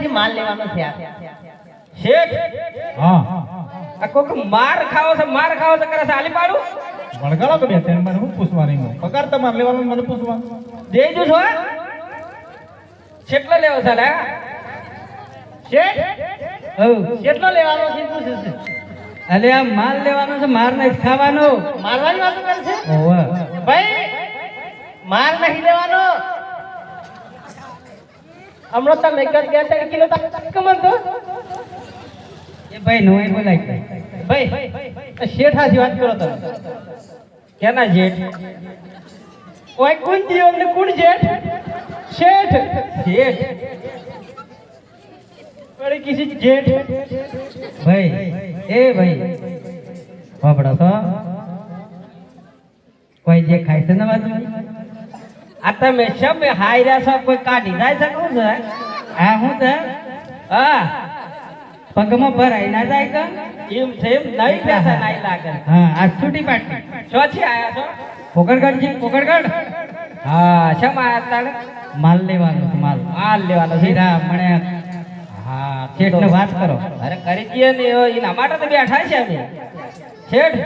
પાછી માલ લેવાનો છે આ. શેઠ હા. આ કોક માર ખાવો છે માર ખાવો છે કરે છે આલી પાડું? વળગાળો તો બે ત્રણ મને હું પૂછવાની હું પગાર તમારે લેવાનો મને પૂછવા. દેજો છો કેટલો લેવો છે લે? શેઠ? કેટલો લેવાનો છે પૂછે છે? અલે આ માલ લેવાનો છે માર નહીં ખાવાનો. મારવાની વાત કરે છે ઓવા ભાઈ માર નહીં લેવાનો. હમણાં તમે જ ગયા હતા કિલો કમન તો એ ભાઈ નો બોલાય ભાઈ શેઠ હાથી વાત કરો તમે. કેના જેઠ? કોઈ કોણ દિયો અમને કોણ જેઠ? શેઠ. શેઠ. અરે કિસી જેઠ. ભાઈ એ ભાઈ. વાપડા તો કોઈ જે ખાય છે ને બાજુ આ તમે શમે રહ્યા છો? કોઈ કાઢી જાય છે છે? આ શું છે? હા. પગમાં ભરાઈ ના જાય કે એમ છે એમ નહીં બેસા નહીં લાગે. હા આ છૂટી પાટી. છો છે આયા છો? પોકડગઢ છે પોકડગઢ હા શમ આયા તારે માલ લેવાનો છે માલ. માલ લેવાનો છે? હીરા મને હા શેઠ ને વાત કરો. અરે કરી દઈએ ને એના માટે તો બેઠા છે અમે. શેઠ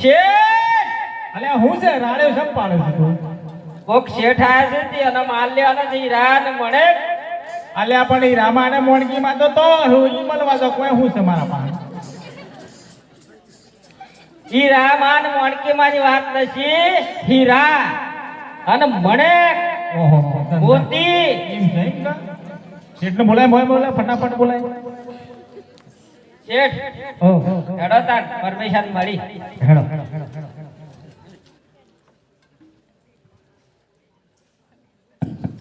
શેઠ! અલે હું છે? રાડે સમ પાડે છે કોક શેઠ આયા છે તે એનો માલ લેવાનો છે હીરા મળે. અલ્યા પણ ઈ રામાને મોણગીમાં તો તો હું ઈ મળવા તો કોઈ હું છે મારા પાસે હીરા માન મોણકી માની વાત નથી. હીરા અને મળે. ઓહો મોતી. એમ છે એમ કા? બોલાય મોય બોલાય ફટાફટ બોલાય. શેઠ ઓ હેડો તાર પરમિશન મળી. હેડો.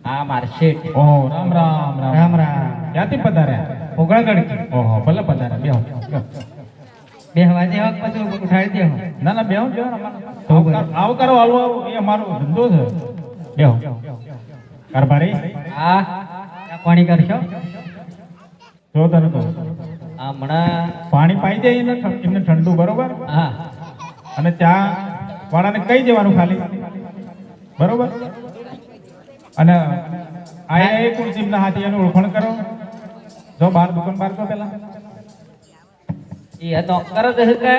હા માર શેઠ. ઓહો રામ રામ રામ. રામ રામ. ક્યાંથી પધાર્યા? છે. ઓહો ભલે પધાર્યા. બેહો. બેહો. બે વાજે હક પછી ઉઠાડી દેવો ના ના બેહો અમારે. આવકાર- આવકારો હાલવો એ અમારો ધંધો છે. બેહો. કારભારી? હા. પાણી કરશો? જો તને કહું. હમણાં પાણી પાઈ જાય એને એમને ઠંડુ બરોબર? હા. અને ત્યાં વાળાને કહી દેવાનું ખાલી. બરોબર? અને આયા એ કુલસીમના હાથી એનું ઓળખણ કરો. જો બાર દુકાન બાર તો પેલા. એ તો કરો દે કે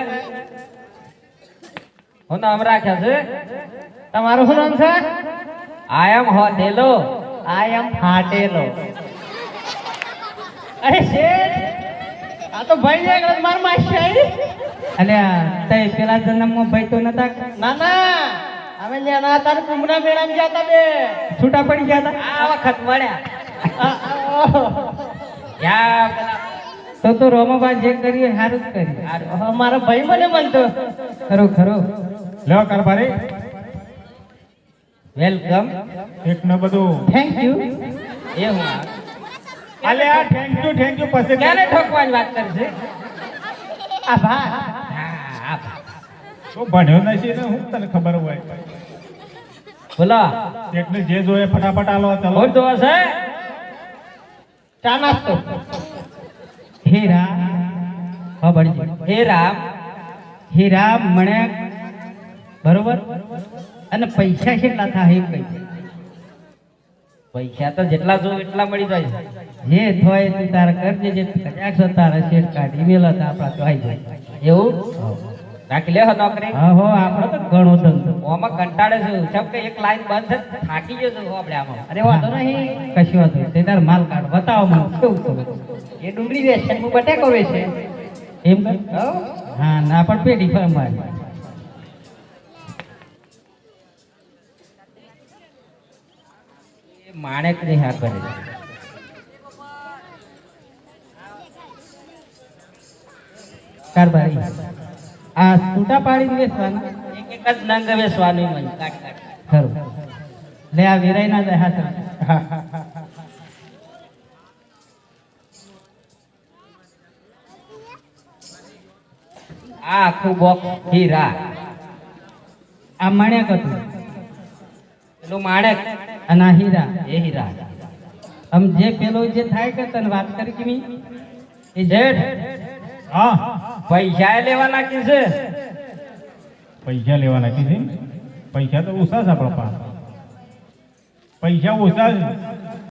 હું નામ રાખ્યા છે? તમારું શું નામ છે? આઈ એમ હોટેલો. આઈ એમ ફાટેલો અરે શેઠ! આ તો ભાઈ ને એકલા માર માસી આવી અલ્યા તે પેલા જન્મમાં ભાઈ તો નતા? ના ના. અમે નેના તાર કુંભના મેળામાં ગયા હતા બે. છૂટા પડી ગયા હતા આ વખત મળ્યા યા પેલા. તો તો રોમાબા જે કરીએ સારું જ કરી મારા મારો ભાઈ મને મનતો ખરું ખરું. લ્યો કારભારી. વેલકમ એક ન બધું. થેન્ક યુ એ હું આલે આ થેન્ક યુ થેન્ક યુ પછી ક્યારે ઠોકવાની વાત કરશે છે આભાર. શું આ ભણ્યો નથી ને હું તને ખબર હોય બોલા. એટલે જે જોઈએ ફટાફટ આલો ચલો. કોણ હશે. છે ચા નાસ્તો. હીરા ભણજી હે રામ. હીરા મણે બરોબર? અને પૈસા કેટલા થાય એ કઈ પૈસા તો જેટલા જો એટલા મળી જાય. જે થોય તું તારે કરજે જે કજાક છે તારે શેઠ કાઢી મેલો તો આપણા તો આવી જાય. એવું? રાખી લે નોકરી. હા હો આપણો તો ઘણો ધંધો. ઓમાં કંટાળે છે. સબ કે એક લાઈન બંધ થાકી ગયો છું આપણે આમાં. અરે વાંધો નહીં. કશું હતું તે તાર માલ કાઢ બતાવો મને. કેવું ખબર? એ ડુંગળી વેચે હું બટેકો વેચે. એમ કર હા ના પણ પેઢી ફરમાય. મારી એ માણેકની હા કરે કારભારી આ છૂટા પાડીને વેચવાના એક એક જ નંગ વેસવાનું મન ખરું. લે, આ વેરાઈ ના જાય, હાથ આ આખું બોક્સ હીરા આ માણેક હતું. પેલું માણેક. અને આ હીરા એ હીરા. આમ જે પેલો જે થાય કે તને વાત કરી કે એ જેઠ, હા, પૈસા લેવાના કે છે. પૈસા લેવાના કીધી પૈસા તો ઉષા છે આપણા પાસે. પૈસા ઓછા છે.